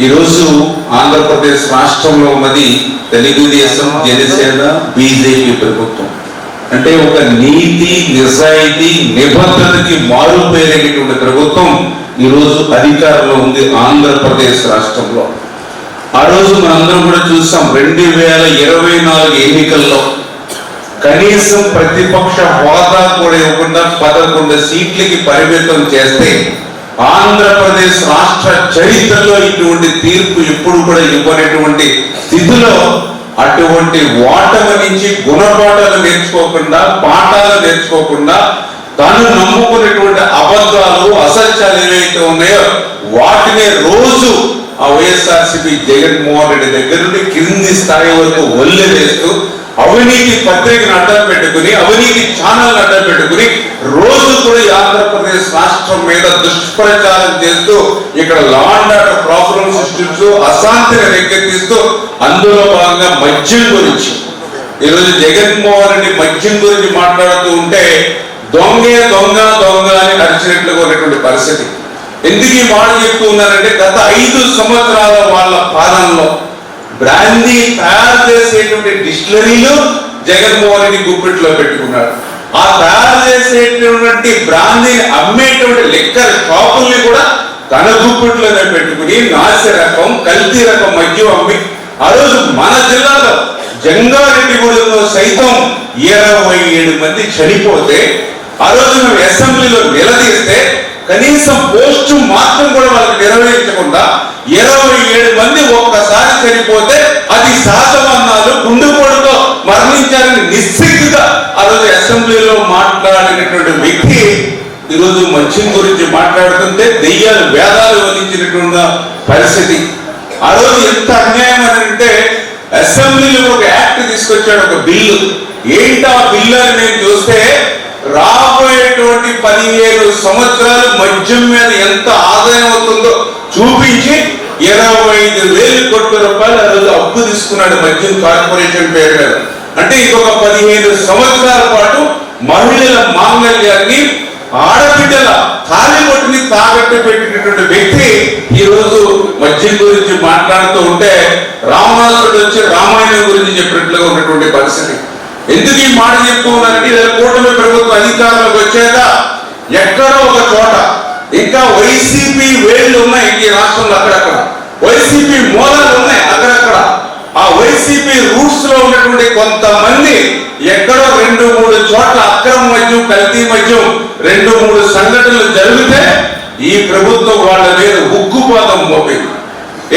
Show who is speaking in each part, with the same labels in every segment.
Speaker 1: ఈరోజు ఆంధ్రప్రదేశ్ రాష్ట్రంలో ఉన్నది తెలుగుదేశం జనసేన బీజేపీ ప్రభుత్వం. అంటే ఒక నీతి నిజాయితీ నిబద్ధతకి మారుపేరేటటువంటి ప్రభుత్వం ఈరోజు అధికారంలో ఉంది ఆంధ్రప్రదేశ్ రాష్ట్రంలో. ఆ రోజు మనందరం కూడా చూసాం రెండు వేల ఇరవై నాలుగు ఎన్నికల్లో కనీసం ప్రతిపక్ష హోదా కూడా ఇవ్వకుండా పదకొండు సీట్లకి పరిమితం చేస్తే ఆంధ్రప్రదేశ్ రాష్ట్ర చరిత్రలో ఇటువంటి తీర్పు ఎప్పుడు కూడా ఇవ్వనటువంటి స్థితిలో అటువంటి ఓటమి నుంచి గుణపాఠాలు నేర్చుకోకుండా పాఠాలు నేర్చుకోకుండా తను నమ్ముకున్నటువంటి అబద్ధాలు అసత్యాలు ఏవైతే ఉన్నాయో వాటిని రోజు ఆ వైఎస్ఆర్సిపి జగన్మోహన్ రెడ్డి దగ్గర నుండి కింది స్థాయి వరకు వల్లె వేస్తూ అవినీతి పత్రికను అడ్డం పెట్టుకుని అవినీతి ఛానల్ అడ్డం పెట్టుకుని రోజు కూడా ఈ ఆంధ్రప్రదేశ్ రాష్ట్రం మీద దుష్ప్రచారం చేస్తూ ఇక్కడ లా అండ్ ఆర్డర్ ప్రాబ్లం సృష్టిస్తూ అశాంతిని రేకెత్తిస్తూ అందులో భాగంగా మద్యం గురించి. ఈరోజు జగన్మోహన్ రెడ్డి మద్యం గురించి మాట్లాడుతూ ఉంటే దొంగే దొంగ దొంగ అని నడిచినట్లుగా ఉన్నటువంటి పరిస్థితి. ఎందుకు ఈ మాట చెప్తూ ఉన్నారంటే గత ఐదు సంవత్సరాల వాళ్ళ పాలనలో బ్రాందీ తయారు చేసేటువంటి డిస్టిలరీలు జగన్మోహన్ రెడ్డి గుప్పిట్లో పెట్టుకున్నాడు ఆ తయారు చేసేటువంటి బ్రాందీని అమ్మేటువంటి లెక్కర్ షాపుల్ని కూడా తన గుప్పిట్లోనే పెట్టుకుని నాసి రకం కల్తీ రకం మద్యం అమ్మి ఆ రోజు మన జిల్లాలో జంగారెడ్డిగూడెంలో సైతం ఇరవై ఏడు మంది చనిపోతే ఆ రోజు మేము అసెంబ్లీలో నిలదీస్తే కనీసం పోస్టు మాత్రం కూడా వాళ్ళకి నిర్వహించకుండా ఇరవై ఏడు మంది ఒక్కసారి చనిపోతే అది సహజమన్నాలు గుండెపోటుతో మరణించాలని నిస్సిగ్గుగా రోజు అసెంబ్లీలో మాట్లాడినటువంటి వ్యక్తి ఈరోజు మద్యం గురించి మాట్లాడుతుంటే దెయ్యాలు వేదాలు వదిలించినటువంటి పరిస్థితి. ఆ రోజు ఎంత అన్యాయం అని అంటే అసెంబ్లీలో ఒక యాక్ట్ తీసుకొచ్చాడు ఒక బిల్లు. ఏంటి ఆ బిల్లు అని నేను చూస్తే రాబోయేటువంటి పదిహేను సంవత్సరాలు మద్యం మీద ఎంత ఆదాయం అవుతుందో చూపించి ఇరవై ఐదు వేలు కోట్ల రూపాయలు ఆ రోజు అప్పు తీసుకున్నాడు మద్యం కార్పొరేషన్ పేరు మీద. అంటే ఇంకొక పదిహేను సంవత్సరాల పాటు మహిళల మాంగళ్యాన్ని ఆడబిడ్డల తాలిబొట్టుని తాగట్టు పెట్టినటువంటి వ్యక్తి ఈ రోజు మద్యం గురించి మాట్లాడుతూ ఉంటే రామనాథుడు వచ్చి రామాయణం గురించి చెప్పినట్లుగా ఉన్నటువంటి పరిస్థితి. ఎందుకు ఈ మాట చెప్తూ కూటమి ప్రభుత్వం అధికారంలోకి వచ్చాక ఎక్కడో ఒక చోట ఇంకా వైసీపీ వేళ్ళు ఉన్నాయి ఈ రాష్ట్రంలో అక్కడక్కడ. వైసీపీ మూలాలు ఉన్నాయి అక్కడక్కడ. ఆ వైసీపీ రూట్ లో ఉన్నటువంటి కొంతమంది ఎక్కడో రెండు మూడు చోట్ల అక్రమ మద్యం కల్తీ మద్యం రెండు మూడు సంఘటనలు జరిగితే ఈ ప్రభుత్వం వాళ్ళ మీద ఉక్కుపాదం మోపింది.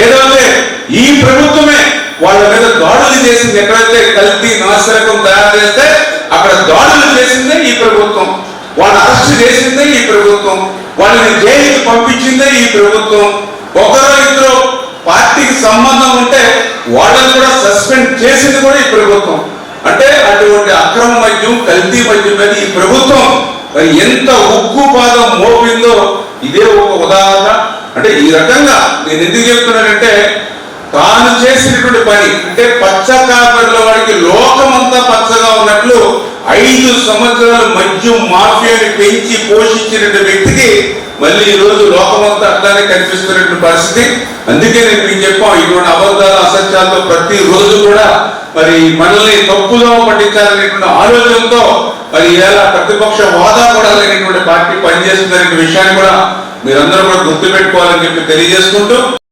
Speaker 1: ఏదంటే ఈ ప్రభుత్వమే వాళ్ళ మీద దాడులు చేసింది ఎక్కడైతే కల్తీ నాశరకం తయారు చేస్తే అక్కడ దాడులు చేసిందే ఈ ప్రభుత్వం. వాళ్ళ అరెస్ట్ చేసిందే ఈ ప్రభుత్వం. వాళ్ళని జైలుకి పంపించిందే ఈ ప్రభుత్వం. ఒకరో ఇద్దరు పార్టీకి సంబంధం ఉంటే వాళ్ళని కూడా సస్పెండ్ చేసింది కూడా ఈ ప్రభుత్వం. అంటే అటువంటి అక్రమ మద్యం కల్తీ మద్యం మీద ఈ ప్రభుత్వం మరి ఎంత ఉక్కుపాదం మోపిందో ఇదే ఒక ఉదాహరణ. అంటే ఈ రకంగా నేను ఎందుకు చెప్తున్నానంటే తాను చేసినటువంటి పని అంటే పచ్చ కాపర్ల వాడికి లోకమంతా పచ్చగా ఉన్నట్లు ఐదు సంవత్సరాలు మద్యం మాఫియాని పెంచి పోషించినటువంటి వ్యక్తికి మళ్ళీ ఈ రోజు లోకమంతా అట్లానే కనిపిస్తున్నటువంటి పరిస్థితి. అందుకే నేను అబద్ధాలు ప్రతి రోజు కూడా మరి మనల్ని తప్పుదో పట్టించాలనేటువంటి ఆలోచనతో మరి ఇలా ప్రతిపక్ష హోదా కూడా లేనటువంటి పార్టీ పనిచేస్తుందనే విషయాన్ని కూడా మీరందరూ కూడా గుర్తుపెట్టుకోవాలని చెప్పి తెలియజేసుకుంటూ